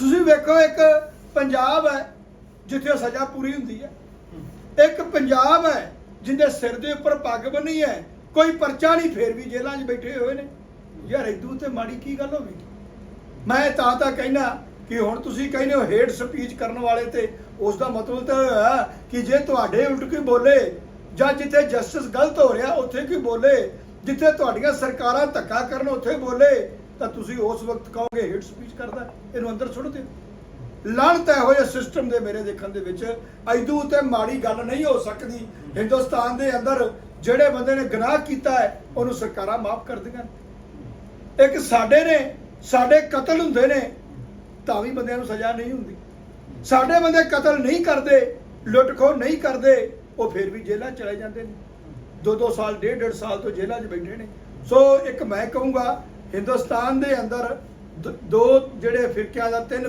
ਤੁਸੀਂ ਵੇਖੋ ਇੱਕ ਪੰਜਾਬ ਹੈ, ਜਿੱਥੇ ਸਜ਼ਾ ਪੂਰੀ ਹੁੰਦੀ ਹੈ। ਇੱਕ ਪੰਜਾਬ ਹੈ, ਜਿੰਦੇ ਸਿਰ ਦੇ ਉੱਪਰ ਪੱਗ ਬੰਨੀ ਹੈ, ਕੋਈ ਪਰਚਾ ਨਹੀਂ, ਫੇਰ ਵੀ ਜੇਲ੍ਹਾਂ 'ਚ ਬੈਠੇ ਹੋਏ ਨੇ। ਯਾਰ ਇਦੂ ਤੇ ਮਾੜੀ ਕੀ ਗੱਲ ਹੋ ਗਈ? ਮੈਂ ਤਾਂ ਤਾਂ ਕਹਿਣਾ ਕਿ ਹੁਣ ਤੁਸੀਂ ਕਹਿੰਦੇ ਹੋ ਹੇਟ ਸਪੀਚ ਕਰਨ ਵਾਲੇ ਤੇ ਉਸ ਦਾ ਮਤਲਬ ਤਾਂ ਹੋਇਆ ਕਿ ਜੇ ਤੁਹਾਡੇ ਉਲਟ ਕੋਈ ਬੋਲੇ ਜਾਂ ਜਿੱਥੇ ਜਸਟਿਸ ਗਲਤ ਹੋ ਰਿਹਾ, ਉੱਥੇ ਕੋਈ ਬੋਲੇ, ਜਿੱਥੇ ਤੁਹਾਡੀਆਂ ਸਰਕਾਰਾਂ ਧੱਕਾ ਕਰਨ, ਉੱਥੇ ਬੋਲੇ ਤਾਂ ਤੁਸੀਂ ਉਸ ਵਕਤ ਕਹੋਗੇ ਹੇਟ ਸਪੀਚ ਕਰਦਾ, ਇਹਨੂੰ ਅੰਦਰ ਸੁੱਟ ਦਿਓ। ਲਾਹਨਤ ਤੈ ਜਿਹੇ ਸਿਸਟਮ ਦੇ ਮੇਰੇ ਦੇਖਣ ਦੇ ਵਿੱਚ ਐਦੂ ਤੇ ਮਾੜੀ ਗੱਲ ਨਹੀਂ ਹੋ ਸਕਦੀ। ਹਿੰਦੁਸਤਾਨ ਦੇ ਅੰਦਰ ਜਿਹੜੇ ਬੰਦੇ ਨੇ ਗੁਨਾਹ ਕੀਤਾ ਹੈ, ਉਹਨੂੰ ਸਰਕਾਰਾਂ ਮਾਫ ਕਰਦੀਆਂ ਇੱਕ ਸਾਡੇ ਨੇ, ਸਾਡੇ ਕਤਲ ਹੁੰਦੇ ਨੇ, ਤਾਂ ਵੀ ਬੰਦਿਆਂ ਨੂੰ ਸਜ਼ਾ ਨਹੀਂ ਹੁੰਦੀ। ਸਾਡੇ ਬੰਦੇ ਕਤਲ ਨਹੀਂ ਕਰਦੇ ਲੁੱਟ ਖੋਹ ਨਹੀਂ ਕਰਦੇ, ਉਹ ਫਿਰ ਵੀ ਜੇਲ੍ਹਾਂ ਚਲੇ ਜਾਂਦੇ ਨੇ। ਦੋ ਦੋ ਸਾਲ ਡੇਢ ਡੇਢ ਸਾਲ ਤੋਂ ਜੇਲ੍ਹਾਂ 'ਚ ਬੈਠੇ ਨੇ। ਸੋ ਇੱਕ ਮੈਂ ਕਹੂੰਗਾ ਹਿੰਦੁਸਤਾਨ ਦੇ ਅੰਦਰ ਦ- ਦੋ ਜਿਹੜੇ ਫਿਰਕਿਆਂ ਦਾ ਤਿੰਨ